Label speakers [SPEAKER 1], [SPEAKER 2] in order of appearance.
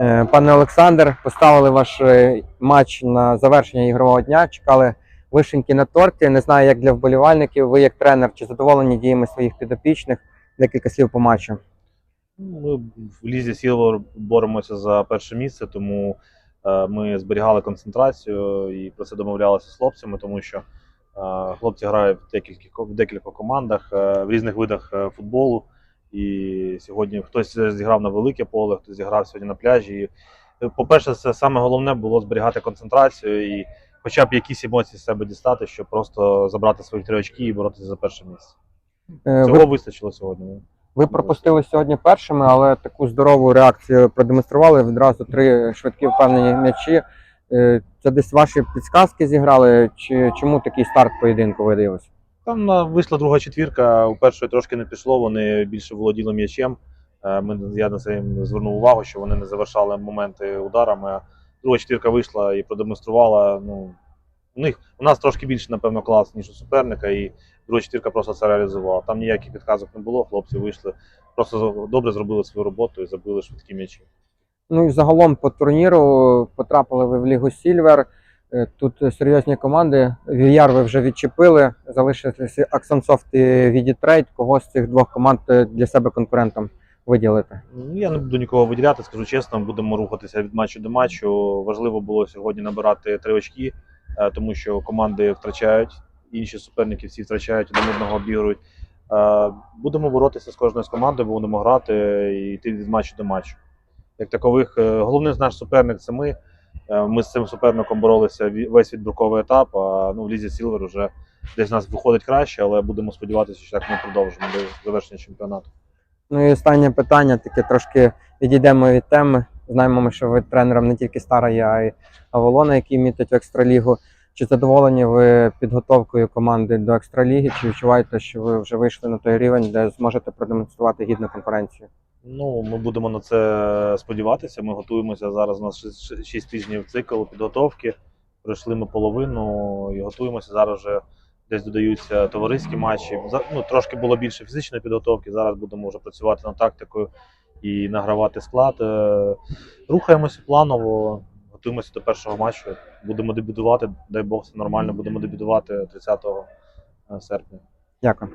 [SPEAKER 1] Е, Пане Олександр, поставили ваш е, матч на завершення ігрового дня. Чекали вишеньки на торті. Не знаю, як для вболівальників. Ви як тренер, чи задоволені діями своїх підопічних? Декілька слів по матчу.
[SPEAKER 2] Ну, Ми в лізі сіл боремося за перше місце, тому е, ми зберігали концентрацію і про це домовлялися з хлопцями, тому що хлопці грають в декілька командах в різних видах футболу. І сьогодні хтось зіграв на велике поле, хтось зіграв сьогодні на пляжі. І, е, по-перше, це саме головне було зберігати концентрацію і хоча б якісь емоції з себе дістати, щоб просто забрати свої три очки і боротися за перше місце.
[SPEAKER 1] Е,
[SPEAKER 2] Цього
[SPEAKER 1] Ви,
[SPEAKER 2] вистачило сьогодні.
[SPEAKER 1] ви пропустили сьогодні першими, але таку здорову реакцію продемонстрували. Відразу три швидкі впевнені м'ячі. Е, Це десь ваші підсказки зіграли, чи чому такий старт поєдинку видався?
[SPEAKER 2] Там вийшла друга четвірка, у першої трошки не пішло, вони більше володіли м'ячем. Е, я на це їм звернув увагу, що вони не завершали моменти ударами. Друга четвірка вийшла і продемонструвала. Ну, у них у нас трошки більше, напевно, клас, ніж у суперника, і друга четвірка просто це реалізувала. Там ніяких підказок не було, хлопці вийшли, просто добре зробили свою роботу і забили швидкі м'ячі.
[SPEAKER 1] Ну і загалом по турніру потрапили ви в Лігу Сільвер. Е, Тут серйозні команди. Віяр ви вже відчепили. Залишилися Аксонсофт і Відітрейд. Кого з цих двох команд е, для себе конкурентом виділити?
[SPEAKER 2] Ну, Я не буду нікого виділяти, скажу чесно, будемо рухатися від матчу до матчу. Важливо було сьогодні набирати три очки, е, тому що команди втрачають, інші суперники всі втрачають, один одного обігрують. Будемо боротися з кожною з командою, будемо грати і йти від матчу до матчу. Як такових, головний наш суперник це ми. Е, Ми з цим суперником боролися весь відбруковий етап. А ну, в Лізі Сілвер вже десь у нас виходить краще, але будемо сподіватися, що так ми продовжимо до завершення чемпіонату.
[SPEAKER 1] Ну і останнє питання, таке трошки відійдемо від теми. Знаємо, ми, що ви тренером не тільки Стара, а й Авалона, який мітить в екстралігу. Чи задоволені ви підготовкою команди до екстраліги? Чи відчуваєте, що ви вже вийшли на той рівень, де зможете продемонструвати гідну конкуренцію?
[SPEAKER 2] Ну, ми будемо на це сподіватися. Ми готуємося зараз. У нас 6 тижнів цикл підготовки. Пройшли ми половину і готуємося. Зараз вже десь додаються товариські матчі. Ну, трошки було більше фізичної підготовки. Зараз будемо вже працювати над тактикою і награвати склад. Е, Рухаємося планово, готуємося до першого матчу. Будемо дебютувати. Дай Бог, все нормально. Будемо дебютувати 30 серпня.
[SPEAKER 1] Дякую.